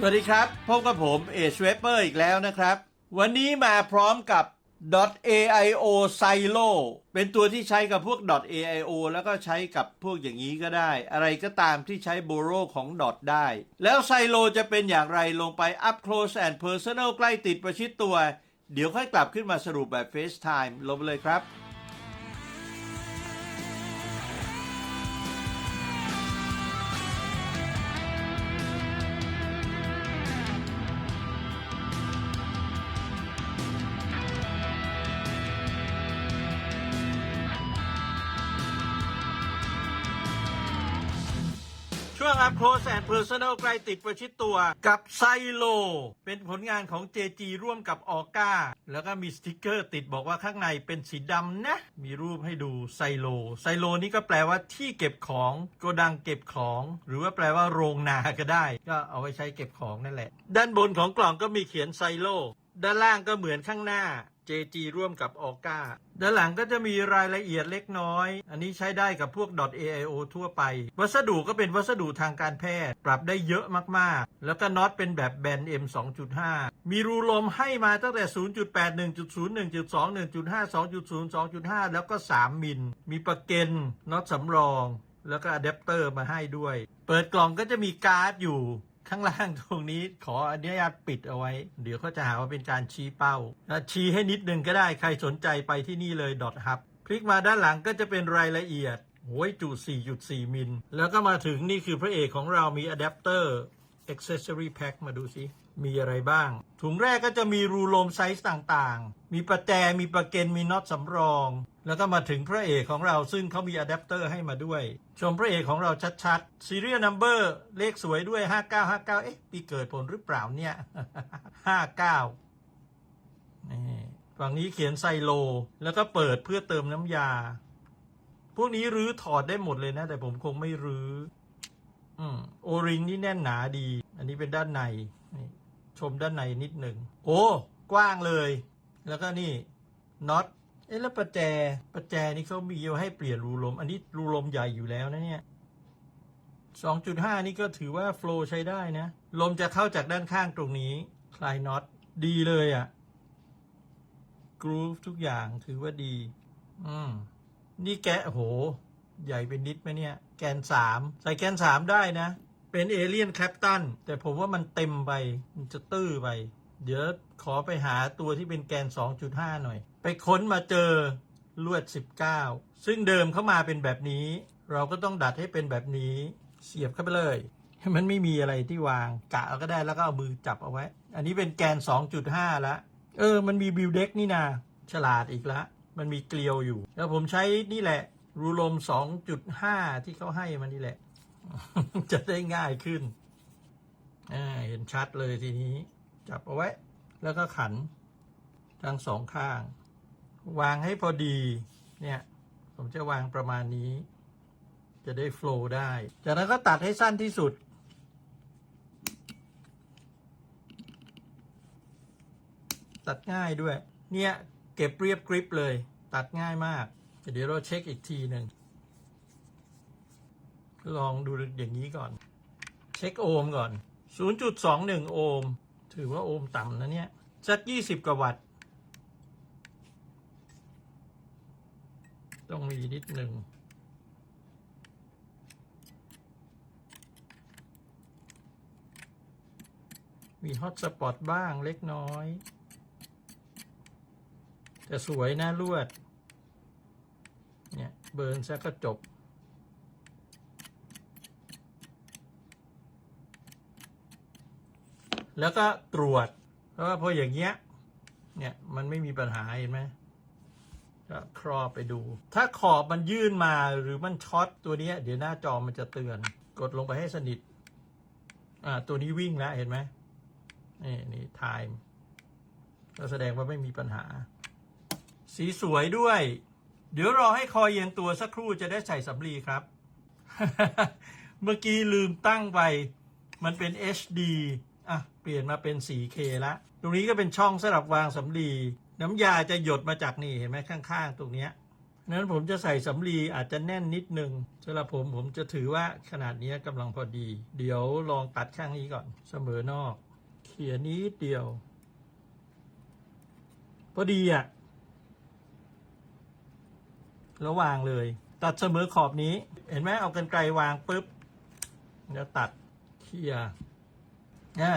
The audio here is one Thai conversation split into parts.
สวัสดีครับ พบกับผมเอชเวเปอร์อีกแล้วนะครับ วันนี้มาพร้อมกับ .aio silo เป็นตัวที่ใช้กับพวก .aio แล้วก็ใช้กับพวกอย่างนี้ก็ได้ อะไรก็ตามที่ใช้ borrow ของ dot ได้ แล้ว silo จะเป็นอย่างไรลงไป up close and personal ใกล้ติดประชิดตัว เดี๋ยวค่อยกลับขึ้นมาสรุปแบบ FaceTime ลงไปเลยครับ ช่วง Up Close and Personal ใกล้ติดประชิดตัวกับไซโล เป็นผลงานของ JG ร่วมกับออก้าแล้วก็มีสติกเกอร์ติดบอกว่าข้างในเป็นสีดำนะ มีรูปให้ดูไซโล ไซโลนี่ก็แปลว่าที่เก็บของโกดังเก็บของ หรือว่าแปลว่าโรงนาก็ได้ ก็เอาไว้ใช้เก็บของนั่นแหละ ด้านบนของกล่องก็มีเขียนไซโล ด้านล่างก็เหมือนข้างหน้า JG ร่วมกับออก้าด้านหลังก็จะมีรายละเอียดเล็กน้อย อันนี้ใช้ได้กับพวก .aio ทั่วไป วัสดุก็เป็นวัสดุทางการแพทย์ ปรับได้เยอะมากๆ แล้วก็น็อตเป็นแบบแบน M 2.5 มีรูลมให้มาตั้งแต่ 0.8 1.0 1.2 1.5 2.0 2.5 แล้วก็ 3 มิล มีประเก็นน็อตสำรอง แล้วก็อะแดปเตอร์มาให้ด้วย เปิดกล่องก็จะมีการ์ดอยู่ ข้างล่างตรงนี้ขออนุญาตปิดเอาไว้ เดี๋ยวเขาจะหาว่าเป็นการชี้เป้า ชี้ให้นิดนึงก็ได้ใครสนใจไปที่นี่เลย .hub คลิกมาด้านหลังก็จะเป็นรายละเอียดโอ้ยจุ 4.4 มิล แล้วก็มาถึงนี่คือพระเอกของเรามีอะแดปเตอร์ accessory pack มาดูสิ มีอะไรบ้าง ถุงแรกก็จะมีรูลมไซส์ต่างๆ มีประแจ มีประเก็นมีน็อตสำรอง แล้วก็มาถึงพระเอกของเราซึ่งเขามีอะแดปเตอร์ให้มาด้วย ชมพระเอกของเราชัดๆ serial number เลขสวยด้วย 5959 เอ๊ะ ปีเกิดผลหรือเปล่าเนี่ย 59 นี่ฝั่งนี้เขียนไซโล แล้วก็เปิดเพื่อเติมน้ำยา พวกนี้รื้อถอดได้หมดเลยนะ แต่ผมคงไม่รื้ออืมโอริงนี่แน่นหนาดี อันนี้เป็นด้านในนี่ชมด้านในนิดหนึ่ง โอ้ กว้างเลย แล้วก็นี่น็อต เอ๊ะแล้วประแจประแจนี่เขามีเอาให้เปลี่ยนรูลม อันนี้รูลมใหญ่อยู่แล้วนะเนี่ย 2.5 นี่ก็ถือว่าโฟล์ใช้ได้นะ ลมจะเข้าจากด้านข้างตรงนี้ คลายน็อตดีเลยอะ่ะกรูฟทุกอย่างถือว่าดี อืม นี่แกะโห ใหญ่เป็นนิดไหมเนี่ย แกนสามใส่แกนสามได้นะ เป็นเอเลียนแคปตันแต่ผมว่ามันเต็มไป มันจะตื้อไป เดี๋ยวขอไปหาตัวที่เป็นแกน 2.5 หน่อย ไปค้นมาเจอลวด 19 ซึ่งเดิมเข้ามาเป็นแบบนี้ เราก็ต้องดัดให้เป็นแบบนี้ เสียบเข้าไปเลย มันไม่มีอะไรที่วางกะก็ได้แล้วก็เอามือจับเอาไว้ อันนี้เป็นแกน 2.5แล้วเออ มันมีบิวเด็กนี่นาฉลาดอีกแล้วมันมีเกลียวอยู่ แล้วผมใช้นี่แหละ รูลม 2.5 ที่เขาให้มันนี่แหละ จะได้ง่ายขึ้นเห็นชัดเลยทีนี้ จับเอาไว้ แล้วก็ขันทั้งสองข้าง วางให้พอดีเนี่ยผมจะวางประมาณนี้ จะได้โฟล์ได้ จากนั้นก็ตัดให้สั้นที่สุด ตัดง่ายด้วย เนี่ยเก็บเรียบกริปเลย ตัดง่ายมาก เดี๋ยวเราเช็คอีกทีหนึ่งลองดูอย่างนี้ก่อน เช็คโอห์มก่อน 0.21 โอห์ม ถือว่าโอห์มต่ำนะเนี่ยสัก20 กว่าวัตต์ ต้องมีนิดหนึ่งมีฮอตสปอตบ้างเล็กน้อย แต่สวยนะลวด เนี่ย เบิร์นซะก็จบ แล้วก็ตรวจ เพราะว่าพออย่างเงี้ย เนี่ย มันไม่มีปัญหาเห็นไหม ครอไปดู ถ้าขอบมันยื่นมาหรือมันช็อตตัวนี้เดี๋ยวหน้าจอมันจะเตือน กดลงไปให้สนิท อ่า ตัวนี้วิ่งแล้วเห็นไหมนี่นี่ time ก็แสดงว่าไม่มีปัญหา สีสวยด้วย เดี๋ยวรอให้คอยเอียงตัวสักครู่จะได้ใส่สำลีครับ เมื่อกี้ลืมตั้งไป มันเป็น HD อะ เปลี่ยนมาเป็น 4K ละ ตรงนี้ก็เป็นช่องสำหรับวางสำลี น้ำยาจะหยดมาจากนี่เห็นไหมข้างๆ ตรงเนี้ยนั้นผมจะใส่สำลีอาจจะแน่นนิดนึงสำหรับผมผมจะถือว่าขนาดนี้กำลังพอดี เดี๋ยวลองตัดข้างนี้ก่อนเสมอนอก เขียนนิดเดียว พอดีอะแล้ววางเลย ตัดเสมอขอบนี้ เห็นไหมเอากันไกลวางปุ๊บแล้วตัดเคลียร์นะ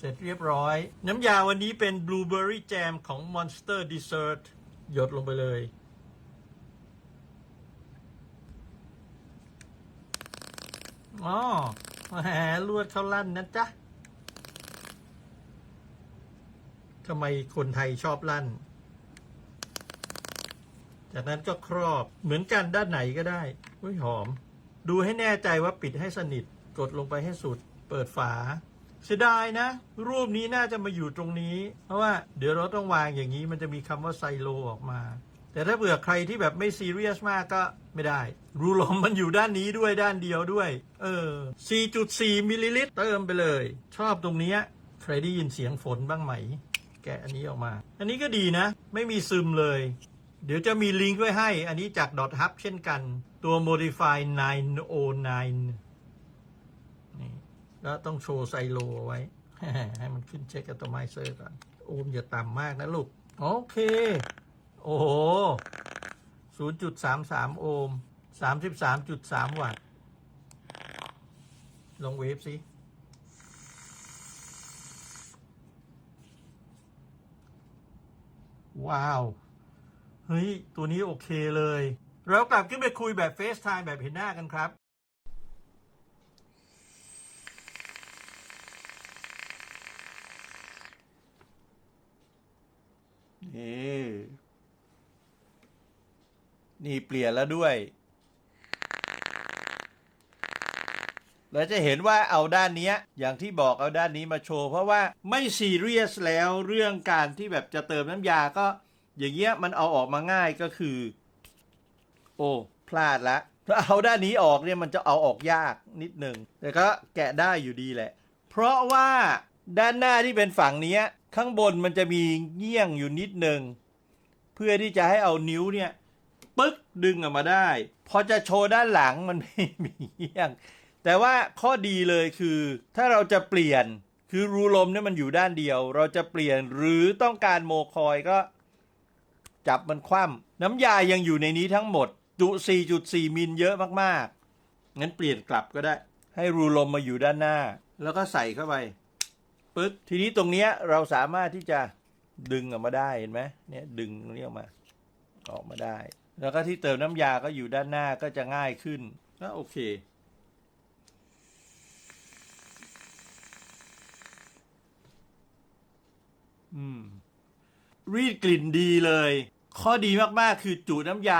เสร็จเรียบร้อย น้ำยาวันนี้เป็นบลูเบอร์รี่แจมของ Monster Dessert หยดลงไปเลย อ๋อแหมลวดเขาลั่นนะจ๊ะทำไมคนไทยชอบลั่น จากนั้นก็ครอบเหมือนกันด้านไหนก็ได้อุ้ยหอม ดูให้แน่ใจว่าปิดให้สนิท กดลงไปให้สุด เปิดฝา เสียดายนะ รูปนี้น่าจะมาอยู่ตรงนี้ เพราะว่าเดี๋ยวเราต้องวางอย่างนี้มันจะมีคำว่าไซโลออกมา แต่ถ้าเผื่อใครที่แบบไม่ซีเรียสมากก็ไม่ได้ รูลมมันอยู่ด้านนี้ด้วยด้านเดียวด้วย เออ 4.4มิลลิลิตรเติมไปเลย ชอบตรงนี้ใครได้ยินเสียงฝนบ้างไหม แกะอันนี้ออกมา อันนี้ก็ดีนะ ไม่มีซึมเลย เดี๋ยวจะมีลิงก์ไว้ให้ อันนี้จาก .hub เช่นกัน ตัว modify 909 แล้วต้องโชว์ไซโลเอาไว้ ให้มันขึ้นเช็คอัตโนมัติเซอร์ก่อนโอมอย่าต่ำมากนะลูก โอเค โอ้โห0.33โอห์ม33.3วัตต์ ลงเวฟสิว้าว เฮ้ย ตัวนี้โอเคเลย เรากลับขึ้นไปคุยแบบเฟซไทม์แบบเห็นหน้ากันครับ นี่เปลี่ยนแล้วด้วย เราจะเห็นว่าเอาด้านนี้อย่างที่บอกเอาด้านนี้มาโชว์ เพราะว่าไม่ซีเรียสแล้วเรื่องการที่แบบจะเติมน้ำยาก็ อย่างเงี้ยมันเอาออกมาง่ายก็คือ โอ้พลาดละถ้าเอาด้านนี้ออกเนี่ยมันจะเอาออกยากนิดหนึ่งแต่ก็แกะได้อยู่ดีแหละ เพราะว่าด้านหน้าที่เป็นฝั่งนี้ ข้างบนมันจะมีเงี้ยงอยู่นิดหนึ่งเพื่อที่จะให้เอานิ้วเนี่ยปึ๊กดึงออกมาได้ พอจะโชว์ด้านหลังมันไม่มีเงี้ยง แต่ว่าข้อดีเลยคือ ถ้าเราจะเปลี่ยนคือรูลมเนี่ยมันอยู่ด้านเดียว เราจะเปลี่ยนหรือต้องการโมคอยก็ จับมันคว่ำน้ำยายังอยู่ในนี้ทั้งหมด จุ 4.4 มิลเยอะมากๆงั้นเปลี่ยนกลับก็ได้ ให้รูลมมาอยู่ด้านหน้า แล้วก็ใส่เข้าไป ปึ๊กทีนี้ตรงเนี้ยเราสามารถที่จะดึงออกมาได้เห็นไหมเนี่ยดึงตรงนี้ออกมา ออกมาได้ แล้วก็ที่เติมน้ำยาก็อยู่ด้านหน้าก็จะง่ายขึ้นก็โอเค อืม รีดกลิ่นดีเลย ข้อดีมาก ๆ คือจุน้ำยา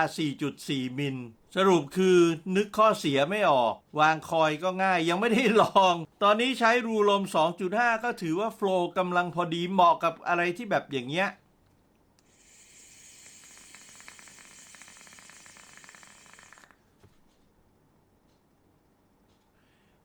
4.4 มิล สรุปคือนึกข้อเสียไม่ออก วางคอยก็ง่ายยังไม่ได้ลอง ตอนนี้ใช้รูลม 2.5 ก็ถือว่าโฟล์กำลังพอดีเหมาะกับอะไรที่แบบอย่างเงี้ย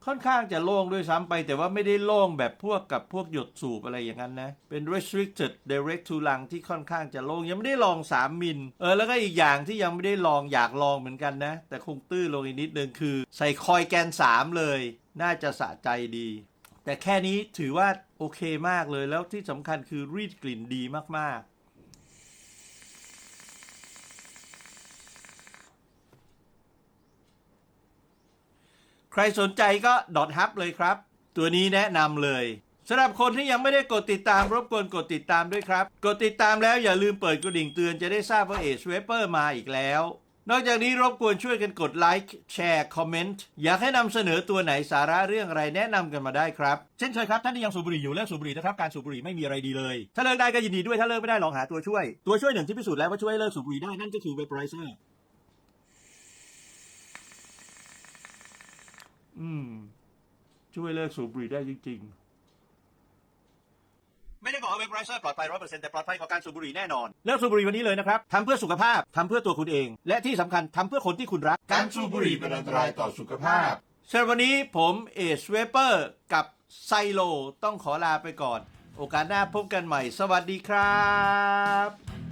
ค่อนข้างจะโล่งด้วยซ้ำไปแต่ว่าไม่ได้โล่งแบบพวกกับพวกหยดสูบอะไรอย่างนั้นนะ เป็น restricted direct to lung ที่ค่อนข้างจะโล่งยังไม่ได้ลอง 3 มิลเออแล้วก็อีกอย่างที่ยังไม่ได้ลองอยากลองเหมือนกันนะ แต่คงตื้อลงอีกนิดนึงคือ ใส่คอยแกน 3 เลย น่าจะสะใจดี แต่แค่นี้ถือว่าโอเคมากเลยแล้วที่สำคัญคือรีดกลิ่นดีมากๆ ใครสนใจก็ดอทฮับเลยครับ ตัวนี้แนะนำเลยสำหรับคนที่ยังไม่ได้กดติดตามรบกวนกดติดตามด้วยครับ กดติดตามแล้วอย่าลืมเปิดกระดิ่งเตือนจะได้ทราบว่าเอชเวเปอร์มาอีกแล้ว นอกจากนี้รบกวนช่วยกันกดไลค์แชร์คอมเมนต์อยากให้นำเสนอตัวไหนสาระเรื่องอะไรแนะนำกันมาได้ครับ เช่นเคยครับ ท่านที่ยังสูบบุหรี่อยู่เลิกสูบบุหรี่นะครับการสูบบุหรี่ไม่มีอะไรดีเลย ถ้าเลิกได้ก็ยินดีด้วยถ้าเลิกไม่ได้ลองหาตัวช่วย ตัวช่วยหนึ่งที่พิสูจน์แล้วว่าช่วยเลิกสูบบุหรี่ได้นั่นก็คือเวปไรเซอร์ อืม ช่วยเลิกสูบบุหรี่ได้จริงๆไม่ได้บอกว่าเวบไรเซอร์ปลอดภัยร้อยเปอร์เซ็นต์แต่ปลอดภัยกว่าการสูบบุหรี่แน่นอน เลิกสูบบุหรี่วันนี้เลยนะครับทำเพื่อสุขภาพทำเพื่อตัวคุณเอง และที่สำคัญทำเพื่อคนที่คุณรัก การสูบบุหรี่เป็นอันตรายต่อสุขภาพ สำหรับวันนี้ผมเอชเวเปอร์กับไซโล ต้องขอลาไปก่อน โอกาสหน้าพบกันใหม่ สวัสดีครับ